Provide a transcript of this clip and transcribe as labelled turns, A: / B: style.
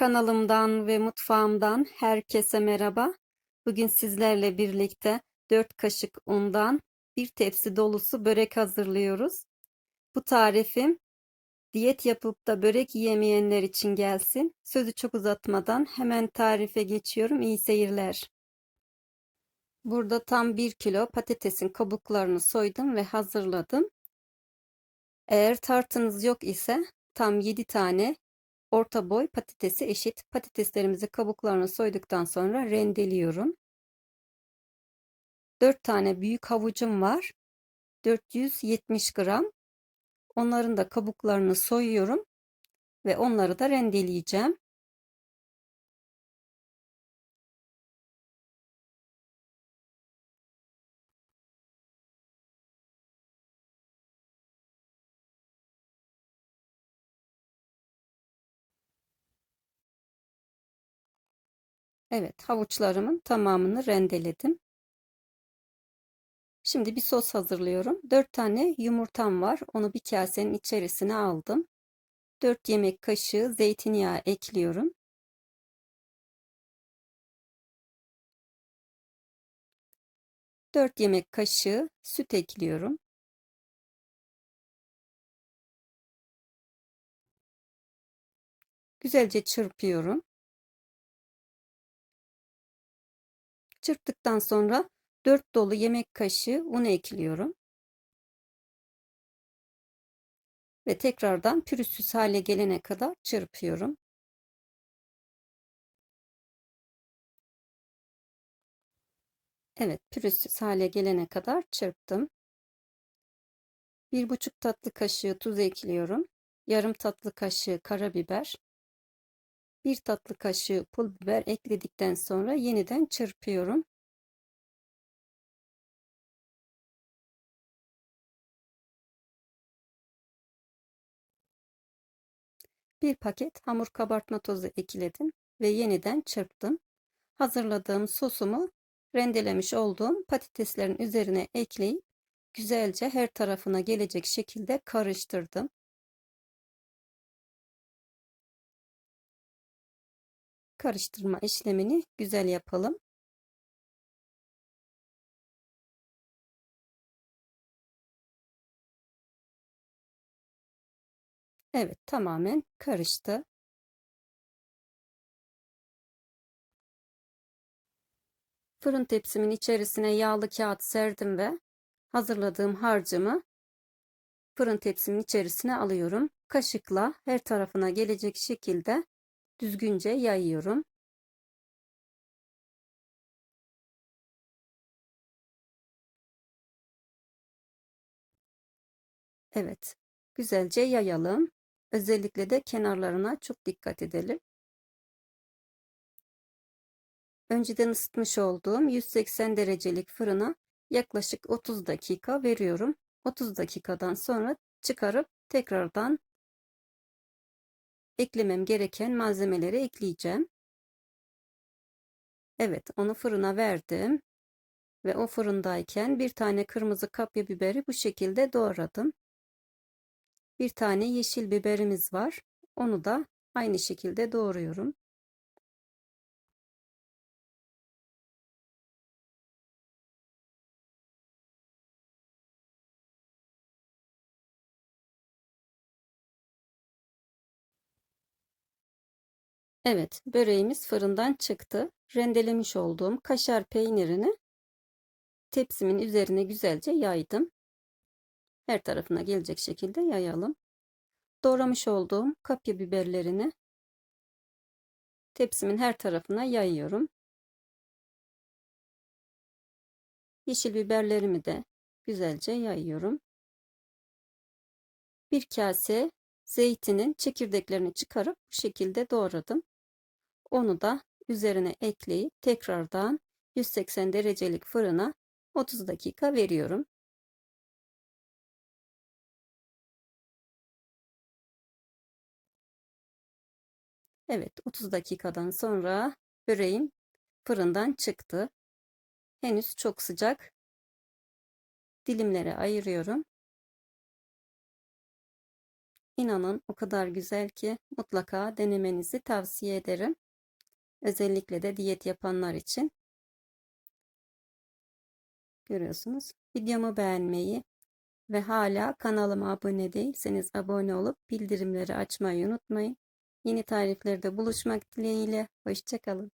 A: Kanalımdan ve mutfağımdan herkese merhaba. Bugün sizlerle birlikte 4 kaşık undan bir tepsi dolusu börek hazırlıyoruz. Bu tarifim diyet yapıp da börek yemeyenler için gelsin. Sözü çok uzatmadan hemen tarife geçiyorum. İyi seyirler. Burada tam 1 kilo patatesin kabuklarını soydum ve hazırladım. Eğer tartınız yok ise tam 7 tane orta boy patatesi eşit. Patateslerimizi kabuklarını soyduktan sonra rendeliyorum. 4 tane büyük havucum var. 470 gram. Onların da kabuklarını soyuyorum ve onları da rendeleyeceğim. Evet, havuçlarımın tamamını rendeledim. Şimdi bir sos hazırlıyorum. 4 tane yumurtam var. Onu bir kasenin içerisine aldım. 4 yemek kaşığı zeytinyağı ekliyorum. Dört yemek kaşığı süt ekliyorum. Güzelce çırpıyorum. Çırptıktan sonra 4 dolu yemek kaşığı un ekliyorum. Ve tekrardan pürüzsüz hale gelene kadar çırpıyorum. Evet, pürüzsüz hale gelene kadar çırptım. 1,5 tatlı kaşığı tuz ekliyorum. Yarım tatlı kaşığı karabiber. 1 tatlı kaşığı pul biber ekledikten sonra yeniden çırpıyorum. Bir paket hamur kabartma tozu ekledim ve yeniden çırptım. Hazırladığım sosumu rendelemiş olduğum patateslerin üzerine ekleyip güzelce her tarafına gelecek şekilde karıştırdım. Karıştırma işlemini güzel yapalım. Evet, tamamen karıştı. Fırın tepsimin içerisine yağlı kağıt serdim ve hazırladığım harcımı fırın tepsimin içerisine alıyorum. Kaşıkla her tarafına gelecek şekilde düzgünce yayıyorum. Evet, güzelce yayalım. Özellikle de kenarlarına çok dikkat edelim. Önceden ısıtmış olduğum 180 derecelik fırına yaklaşık 30 dakika veriyorum. 30 dakikadan sonra çıkarıp tekrardan eklemem gereken malzemeleri ekleyeceğim. Evet, onu fırına verdim ve o fırındayken bir tane kırmızı kapya biberi bu şekilde doğradım. Bir tane yeşil biberimiz var. Onu da aynı şekilde doğruyorum. Evet, böreğimiz fırından çıktı. Rendelemiş olduğum kaşar peynirini tepsimin üzerine güzelce yaydım. Her tarafına gelecek şekilde yayalım. Doğramış olduğum kapya biberlerini tepsimin her tarafına yayıyorum. Yeşil biberlerimi de güzelce yayıyorum. Bir kase zeytinin çekirdeklerini çıkarıp bu şekilde doğradım. Onu da üzerine ekleyip tekrardan 180 derecelik fırına 30 dakika veriyorum. Evet 30 dakikadan sonra böreğim fırından çıktı. Henüz çok sıcak. Dilimlere ayırıyorum. İnanın o kadar güzel ki mutlaka denemenizi tavsiye ederim. Özellikle de diyet yapanlar için. Görüyorsunuz. Videomu beğenmeyi ve hala kanalıma abone değilseniz abone olup bildirimleri açmayı unutmayın. Yeni tariflerde buluşmak dileğiyle. Hoşçakalın.